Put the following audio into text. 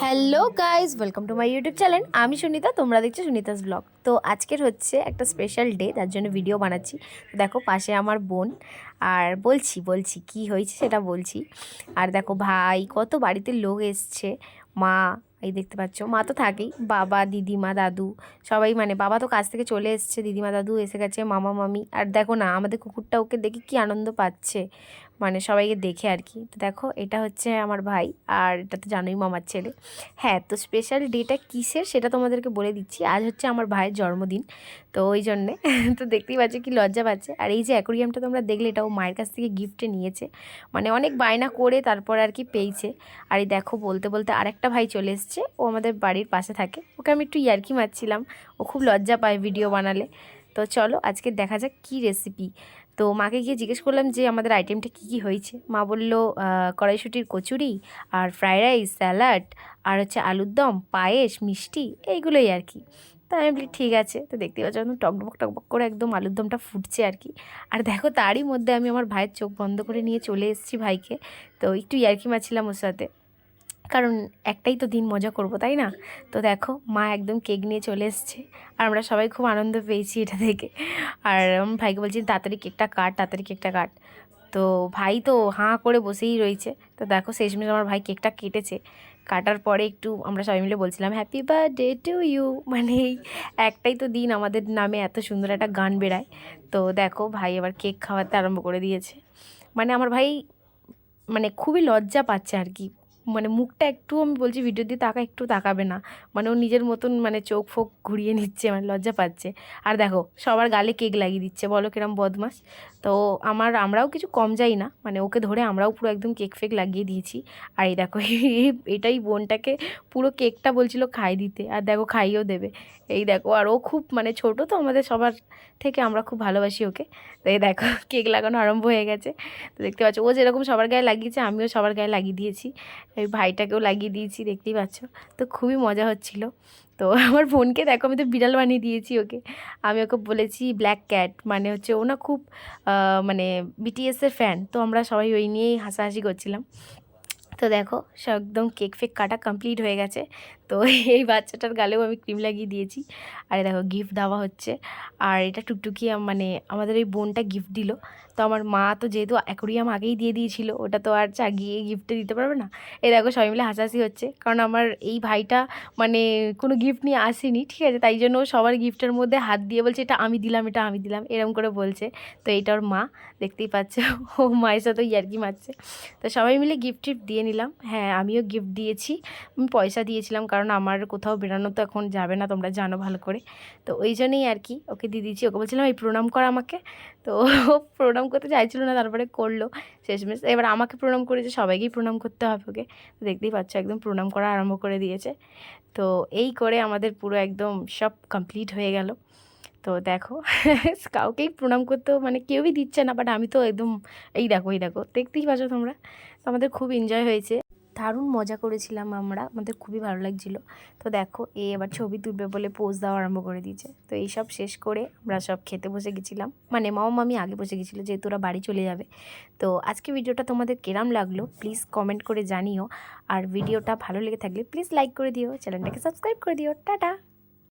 Hello guys welcome to my YouTube channel আমি সুনিতা, তোমরা দেখছ সুনিতাস ব্লগ তো আজকের হচ্ছে একটা স্পেশাল ডে তার জন্য ভিডিও বানাচ্ছি। দেখো, পাশে আমার বোন, আর বলছি বলছি, কি হয়েছে সেটা বলছি। আর দেখো, ভাই, কত বাড়িতে লোক এসছে। মা, এই দেখতে পাচ্ছ, মা তো থাকেই। বাবা, দিদিমা, দাদু, সবাই মানে বাবা তো কাজ থেকে চলে এসছে, দিদিমা, দাদু এসে গেছে, মামা, মামি। আর দেখো না, আমাদের কুকুরটা ওকে দেখে কি আনন্দ পাচ্ছে। মানে সবাইকে দেখে আর কি। তো দেখো, এটা হচ্ছে আমার ভাই আর এটা তো জানোই মামার ছেলে। হ্যাঁ তো স্পেশাল ডেটা কিসের সেটা তোমাদেরকে বলে দিচ্ছি। আজ হচ্ছে আমার ভাইয়ের জন্মদিন, তো ওই জন্যে। তো দেখতেই পাচ্ছ কি লজ্জা পাচ্ছে। আর এই যে অ্যাকোরিয়ামটা তোমরা দেখলে এটা ও মায়ের কাছ থেকে গিফটে নিয়েছে। মানে অনেক বায়না করে তারপর আর কি পেয়েছে। আর এই দেখো, বলতে বলতে আরেকটা ভাই চলে এসছে। ও আমাদের বাড়ির পাশে থাকে। ওকে আমি একটু ইয়ার্কি মারছিলাম। ও খুব লজ্জা পায় ভিডিও বানালে। তো চলো আজকে দেখা যাক কী রেসিপি তো মাকে গিয়ে জিজ্ঞেস করলাম যে আমাদের আইটেমটা কী কী হয়েছে? মা বলল কড়াইশুটির কচুরি আর ফ্রাইড রাইস স্যালাড আর হচ্ছে আলুর দম, পায়েস, মিষ্টি, এইগুলোই আর কি। তো আমি বলি, ঠিক আছে। তো দেখতে পাচ্ছ একদম টকবক টকবক করে একদম আলুর দমটা ফুটছে আর কি। আর দেখো, তারই মধ্যে আমি আমার ভাইয়ের চোখ বন্ধ করে নিয়ে চলে এসেছি ভাইকে। তো একটু ইয়ার্কি মারছিলাম ওর সাথে। কারণ একটাই তো দিন মজা করব, তাই না? তো দেখো, মা একদম কেক নিয়ে চলে এসছে। আর আমরা সবাই খুব আনন্দ পেয়েছি এটা থেকে আর আমার ভাইকে বলছি, তাড়াতাড়ি কেকটা কাট, তাড়াতাড়ি কেকটা কাট। তো ভাই তো হাঁ করে বসেই রয়েছে। তো দেখো, শেষমেশ আমার ভাই কেকটা কেটেছে। কাটার পরে একটু আমরা সবাই মিলে বলছিলাম হ্যাপি বার্থডে টু ইউ মানে এই একটাই তো দিন আমাদের নামে এত সুন্দর একটা গান বেরায় তো দেখো, ভাই এবার কেক খাওয়াতে আরম্ভ করে দিয়েছে। মানে আমার ভাই মানে খুবই লজ্জা পাচ্ছে আর কি। মানে মুখটা একটু আমি বলছি ভিডিও দিয়ে তাকা, একটু তাকাবে না। মানে ও নিজের মতন মানে চোখ ফোক ঘুরিয়ে নিচ্ছে মানে লজ্জা পাচ্ছে। আর দেখো, সবার গালে কেক লাগিয়ে দিচ্ছে, বলো কিরম বদমাস তো আমার, আমরাও কিছু কম যাই না মানে ওকে ধরে আমরাও পুরো একদম কেক ফেক লাগিয়ে দিয়েছি। আর এই দেখো, এটাই বোনটাকে পুরো কেকটা বলছিল খাই দিতে, আর দেখো খাইয়েও দেবে। এই দেখো, আর ও খুব মানে ছোট তো, আমাদের সবার থেকে আমরা খুব ভালোবাসি ওকে। তো এই দেখো, কেক লাগানো আরম্ভ হয়ে গেছে। তো দেখতে পাচ্ছ, ও যেরকম সবার গায়ে লাগিয়েছে, আমিও সবার গায়ে লাগিয়ে দিয়েছি। এই ভাইটাকেও লাগিয়ে দিয়েছি, দেখতেই পাচ্ছ? তো খুবই মজা হচ্ছিল। তো আমার বোনকে দেখো, আমি তো বিড়াল বানিয়ে দিয়েছি ওকে। আমি ওকে বলেছি ব্ল্যাক ক্যাট মানে হচ্ছে ও না খুব মানে বিটিএসের ফ্যান তো আমরা সবাই ওই নিয়েই হাসাহাসি করছিলাম। তো দেখো একদম কেক ফেক কাটা কমপ্লিট হয়ে গেছে। তো এই বাচ্চাটার গালেও আমি ক্রিম লাগিয়ে দিয়েছি। আর দেখো গিফট দেওয়া হচ্ছে। আর এটা টুকটুকি মানে আমাদের এই বোনটা গিফট দিল। তো আমার মা তো যেহেতু অ্যাকোরিয়াম আগেই দিয়ে দিয়েছিল, ওটা তো আর চাগিয়ে গিফটে দিতে পারবে না। এই দেখো, সবাই মিলে হাসাহাসি হচ্ছে। কারণ আমার এই ভাইটা মানে কোনো গিফট নিয়ে আসেনি, ঠিক আছে? তাই জন্য সবার গিফটের মধ্যে হাত দিয়ে বলছে, এটা আমি দিলাম, এটা আমি দিলাম। এরকম করে বলছে। তো এটা ওর মা, দেখতেই পাচ্ছে। ও মায়ের সাথে ইয়ার্কি মারছে। তো সবাই মিলে গিফট টিফট দিয়ে নিলাম। হ্যাঁ আমিও গিফট দিয়েছি। আমি পয়সা দিয়েছিলাম কারণ আমার কোথাও বেরানো তো এখন যাবে না, তোমরা জানো ভালো করে। তো ওই জন্যই আর কি ওকে দিয়ে দিয়েছি। ওকে বলছিলাম, এই প্রণাম কর আমাকে। তো ও প্রণাম করতে চাইছিল না, তারপরে করল। শেষমেশ এবার আমাকে প্রণাম করেছে, সবাইকেই প্রণাম করতে হবে ওকে। দেখতেই পাচ্ছ, একদম প্রণাম করা আরম্ভ করে দিয়েছে। তো এই করে আমাদের পুরো একদম সব কমপ্লিট হয়ে গেল। তো দেখো, কাউকেই প্রণাম করতেও মানে কেউই দিচ্ছে না বাট আমি তো একদম এই দেখো এই দেখো, দেখতেই পাচ্ছ তোমরা? আমাদের খুব এনজয় হয়েছে। দারুণ মজা করেছিলাম আমরা, আমাদের খুবই ভালো লাগছিল। তো দেখো, এ এবার ছবি তুলবে বলে পোজ দেওয়া আরম্ভ করে দিয়েছে। তো এই সব শেষ করে আমরা সব খেতে বসে গেছিলাম। মানে মামা মামি আগে বসে গেছিল যেহেতু ওরা বাড়ি চলে যাবে। তো আজকে ভিডিওটা তোমাদের কেরাম লাগল প্লিজ কমেন্ট করে জানিও। আর ভিডিওটা ভালো লেগে থাকলে প্লিজ লাইক করে দিও চ্যানেলটাকে সাবস্ক্রাইব করে দিও। টাটা!